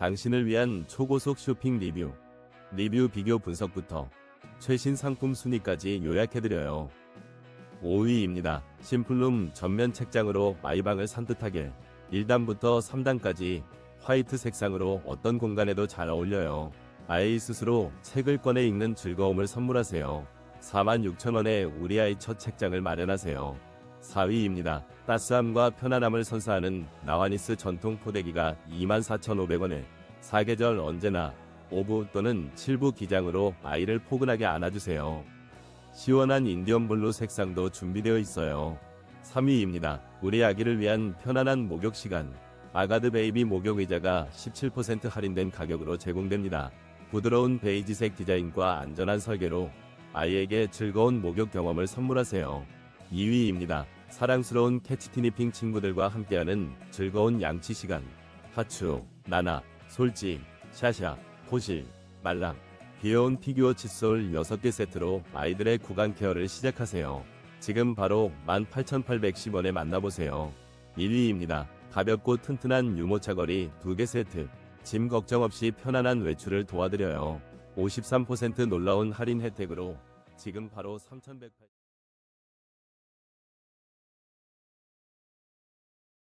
당신을 위한 초고속 쇼핑 리뷰, 리뷰 비교 분석부터 최신 상품 순위까지 요약해드려요. 5위입니다. 심플룸 전면 책장으로 마이방을 산뜻하게 1단부터 3단까지 화이트 색상으로 어떤 공간에도 잘 어울려요. 아이 스스로 책을 꺼내 읽는 즐거움을 선물하세요. 46,000원에 우리 아이 첫 책장을 마련하세요. 4위입니다. 따스함과 편안함을 선사하는 나와니스 전통 포대기가 24,500원에 사계절 언제나 5부 또는 7부 기장으로 아이를 포근하게 안아주세요. 시원한 인디언 블루 색상도 준비되어 있어요. 3위입니다. 우리 아기를 위한 편안한 목욕 시간. 아가드 베이비 목욕 의자가 17% 할인된 가격으로 제공됩니다. 부드러운 베이지색 디자인과 안전한 설계로 아이에게 즐거운 목욕 경험을 선물하세요. 2위입니다. 사랑스러운 캐치티니핑 친구들과 함께하는 즐거운 양치 시간. 하추, 나나, 솔지, 샤샤, 포실, 말랑. 귀여운 피규어 칫솔 6개 세트로 아이들의 구강 케어를 시작하세요. 지금 바로 18,810원에 만나보세요. 1위입니다. 가볍고 튼튼한 유모차거리 2개 세트. 짐 걱정 없이 편안한 외출을 도와드려요. 53% 놀라운 할인 혜택으로 지금 바로 3,108